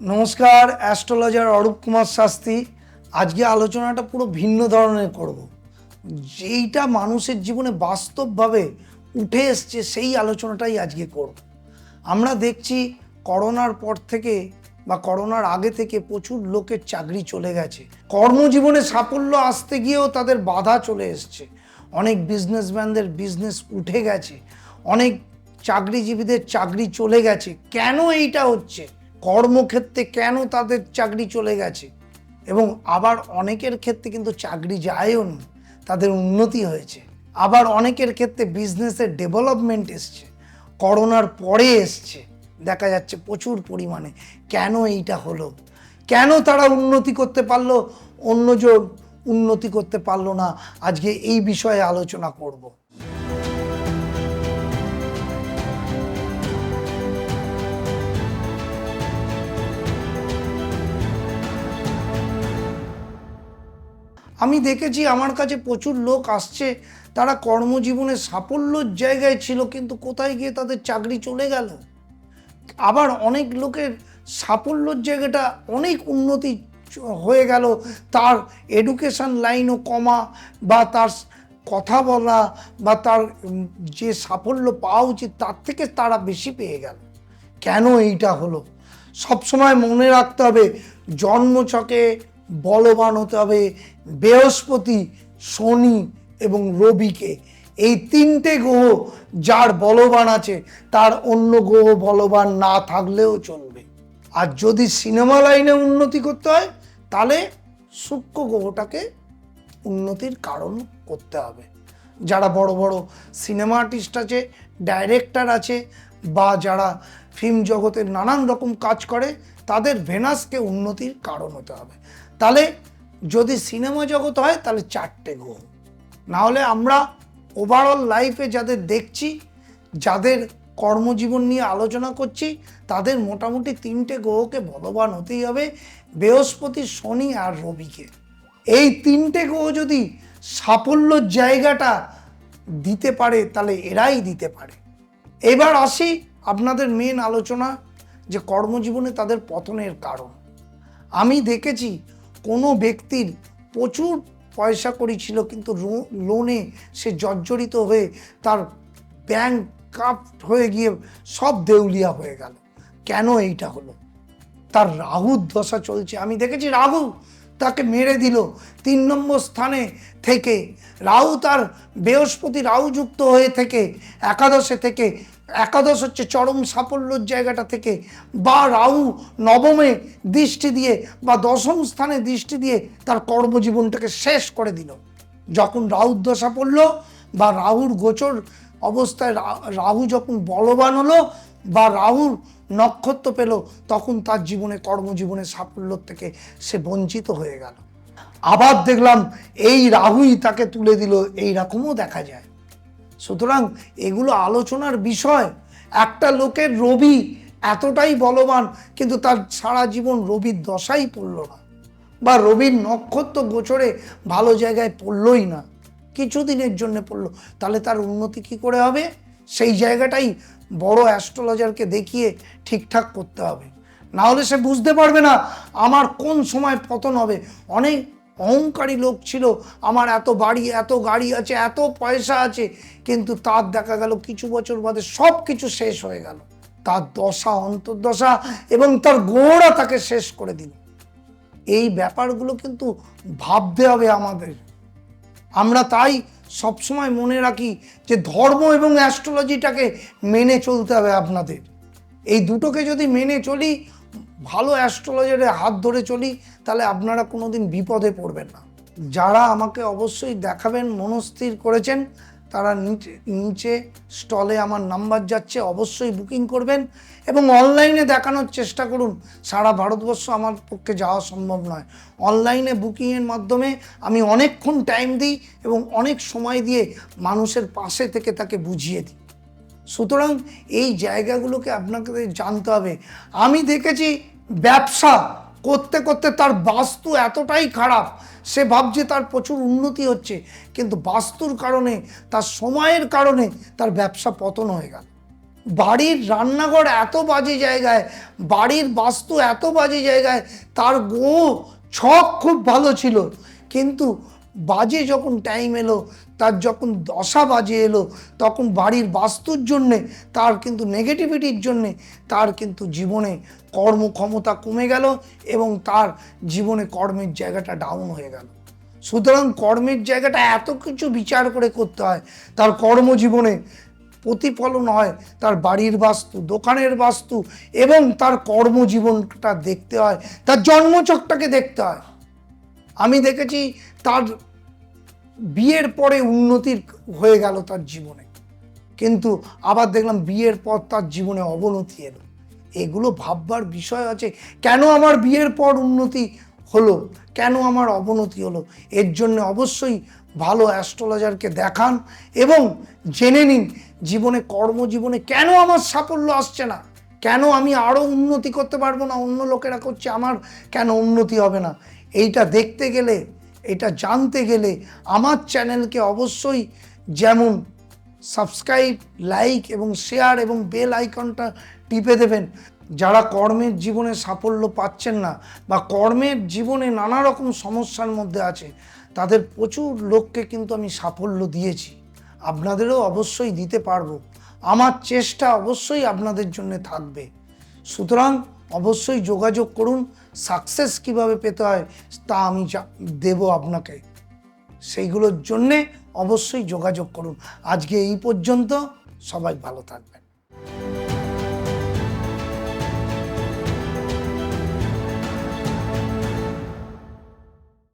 নমস্কার, অ্যাস্ট্রোলজার অরূপ কুমার শাস্ত্রী। আজকে আলোচনাটা পুরো ভিন্ন ধরনের করব। যেইটা মানুষের জীবনে বাস্তবভাবে উঠে এসছে, সেই আলোচনাটাই আজকে করব। আমরা দেখছি করোনার পর থেকে বা করোনার আগে থেকে প্রচুর লোকের চাকরি চলে গেছে। কর্মজীবনে সাফল্য আসতে গিয়েও তাদের বাধা চলে এসছে। অনেক বিজনেসম্যানদের বিজনেস উঠে গেছে। অনেক চাকরিজীবীদের চাকরি চলে গেছে। কেন এইটা হচ্ছে? কর্মক্ষেত্রে কেন তাদের চাকরি চলে গেছে? এবং আবার অনেকের ক্ষেত্রে কিন্তু চাকরি যায়ও নি, তাদের উন্নতি হয়েছে। আবার অনেকের ক্ষেত্রে বিজনেসের ডেভেলপমেন্ট এসছে, করোনার পরে এসছে। দেখা যাচ্ছে প্রচুর পরিমাণে। কেন এইটা হলো? কেন তারা উন্নতি করতে পারল? অন্যজন উন্নতি করতে পারল না। আজকে এই বিষয়ে আলোচনা করব। আমি দেখেছি আমার কাছে প্রচুর লোক আসছে, তারা কর্মজীবনে সাফল্যর জায়গায় ছিল, কিন্তু কোথায় গিয়ে তাদের চাকরি চলে গেল? আবার অনেক লোকের সাফল্যর জায়গাটা অনেক উন্নতি হয়ে গেল, তার এডুকেশন লাইনও কমা, বা তার কথা বলা, বা তার যে সাফল্য পাওয়া উচিত, তার থেকে তারা বেশি পেয়ে গেল। কেন এইটা হলো? সবসময় মনে রাখতে হবে, জন্মছকে বলবান হতে হবে বৃহস্পতি, শনি এবং রবিকে। এই তিনটে গ্রহ যার বলবান আছে, তার অন্য গ্রহ বলবান না থাকলেও চলবে। আর যদি সিনেমা লাইনে উন্নতি করতে হয়, তাহলে সূক্ষ্ম গ্রহটাকে উন্নতির কারণ করতে হবে। যারা বড় বড় সিনেমা আর্টিস্ট আছে, ডাইরেক্টর আছে, বা যারা ফিল্ম জগতের নানান রকম কাজ করে, তাদের ভেনাসকে উন্নতির কারণ হতে হবে। তাহলে যদি সিনেমা জগৎ হয়, তাহলে চারটে গ্রহ না হলে আমরা ওভারঅল লাইফে যাদের দেখছি, যাদের কর্মজীবন নিয়ে আলোচনা করছি, তাদের মোটামুটি তিনটে গ্রহকে বলবান হতেই হবে, বৃহস্পতি, শনি আর রবিকে। এই তিনটে গ্রহ যদি সাফল্যর জায়গাটা দিতে পারে, তাহলে এরাই দিতে পারে। এবার আসি আপনাদের মেন আলোচনা যে কর্মজীবনে তাদের পতনের কারণ। আমি দেখেছি কোনো ব্যক্তির প্রচুর পয়সা করি ছিল, কিন্তু লোনে সে জর্জরিত হয়ে তার ব্যাংক কাপ হয়ে গিয়ে সব দেউলিয়া হয়ে গেল। কেন এইটা হলো? তার রাহুর দশা চলছে। আমি দেখেছি রাহু তাকে মেরে দিল তিন নম্বর স্থানে থেকে। রাহু তার বৃহস্পতি রাহু যুক্ত হয়ে থেকে, একাদশে থেকে একাদশ হচ্ছে চরম সাফল্যর জায়গাটা থেকে বা রাহু নবমে দৃষ্টি দিয়ে বা দশম স্থানে দৃষ্টি দিয়ে তার কর্মজীবনটাকে শেষ করে দিল। যখন রাহুর দশা পড়ল বা রাহুর গোচর অবস্থায় রাহু যখন বলবান হলো বা রাহুর নক্ষত্র পেল, তখন তার জীবনে কর্মজীবনে সাফল্য থেকে সে বঞ্চিত হয়ে গেল। আবার দেখলাম এই রাহুই তাকে তুলে দিল, এই রকমও দেখা যায়। সুতরাং এগুলো আলোচনার বিষয়। একটা লোকের রবি এতটাই বলবান, কিন্তু তার সারা জীবন রবির দশাই পড়ল না, বা রবির নক্ষত্র গোচরে ভালো জায়গায় পড়লই না কিছুদিনের জন্য পড়ল। তাহলে তার উন্নতি কি করে হবে? সেই জায়গাটাই বড় অ্যাস্ট্রোলজারকে দেখিয়ে ঠিকঠাক করতে হবে। না হলে সে বুঝতে পারবে না, আমার কোন সময় পতন হবে। অনেক অহংকারী লোক ছিল। আমার এত বাড়ি, এত গাড়ি আছে, এত পয়সা আছে। কিন্তু তার দেখা গেল কিছু বছর বাদে সব কিছু শেষ হয়ে গেল। তার দশা, অন্তর্দশা এবং তার গোড়া তাকে শেষ করে দিল। এই ব্যাপারগুলো কিন্তু ভাবতে হবে আমাদের। আমরা তাই সবসময় মনে রাখি যে ধর্ম এবং অ্যাস্ট্রোলজিটাকে মেনে চলতে হবে আপনাদের। এই দুটোকে যদি মেনে চলি ভালো অ্যাস্ট্রোলজারের হাত ধরে চলি, তাহলে আপনারা কোনোদিন বিপদে পড়বেন না। যারা আমাকে অবশ্যই দেখাবেন, মনস্থির করেছেন, তারা নিচে নিচে স্টলে আমার নাম্বার যাচ্ছে, অবশ্যই বুকিং করবেন এবং অনলাইনে দেখানোর চেষ্টা করুন। সারা ভারতবর্ষ আমার পক্ষে যাওয়া সম্ভব নয়। অনলাইনে বুকিংয়ের মাধ্যমে আমি অনেকক্ষণ টাইম দিই এবং অনেক সময় দিয়ে মানুষের পাশে থেকে তাকে বুঝিয়ে দিই। সুতরাং এই জায়গাগুলোকে আপনাকে জানতে হবে। আমি দেখেছি ব্যবসা করতে করতে তার বাস্তু এতটাই খারাপ, সে ভাবছে তার প্রচুর উন্নতি হচ্ছে, কিন্তু বাস্তুর কারণে, তার সময়ের কারণে তার ব্যবসা পতন হয়ে গেল। বাড়ির রান্নাঘর এত বাজে জায়গায়, বাড়ির বাস্তু এত বাজে জায়গায়, তার গো ছক খুব ভালো ছিল। কিন্তু বাজে যখন টাইম এলো তার যখন দশা বাজে এলো, তখন বাড়ির বাস্তুর জন্যে, তার কিন্তু নেগেটিভিটির জন্যে, তার কিন্তু জীবনে কর্মক্ষমতা কমে গেল এবং তার জীবনে কর্মের জায়গাটা ডাউন হয়ে গেল। সুতরাং কর্মের জায়গাটা এত কিছু বিচার করে করতে হয়, তার কর্মজীবনে প্রতিফলন হয় তার বাড়ির বাস্তু, দোকানের বাস্তু এবং তার কর্মজীবনটা দেখতে হয়, তার জন্মচকটাকে দেখতে হয়। আমি দেখেছি তার বিয়ের পরে উন্নতির হয়ে গেল তার জীবনে। কিন্তু আবার দেখলাম বিয়ের পর তার জীবনে অবনতি এলো। এগুলো ভাববার বিষয় আছে, কেন আমার বিয়ের পর উন্নতি হলো? কেন আমার অবনতি হলো? এর জন্য অবশ্যই ভালো অ্যাস্ট্রোলজারকে দেখান এবং জেনে নিন জীবনে, কর্মজীবনে কেন আমার সাফল্য আসছে না? কেন আমি আরও উন্নতি করতে পারব না? অন্য লোকেরা করছে, আমার কেন উন্নতি হবে না? এইটা দেখতে গেলে এটা জানতে গেলে আমার চ্যানেলকে অবশ্যই যেমন সাবস্ক্রাইব, লাইক এবং শেয়ার এবং বেল আইকনটা টিপে দেবেন। যারা কর্মের জীবনে সাফল্য পাচ্ছেন না বা কর্মের জীবনে নানা রকম সমস্যার মধ্যে আছে, তাদের প্রচুর লোককে কিন্তু আমি সাফল্য দিয়েছি। আপনাদেরও অবশ্যই দিতে পারব। আমার চেষ্টা অবশ্যই আপনাদের জন্য থাকবে। সুতরাং অবশ্যই যোগাযোগ করুন সাকসেস কীভাবে পেতে হয় তা আমি দেব আপনাকে। সেইগুলোর জন্যে অবশ্যই যোগাযোগ করুন। আজকে এই পর্যন্ত সবাই ভালো থাকবেন।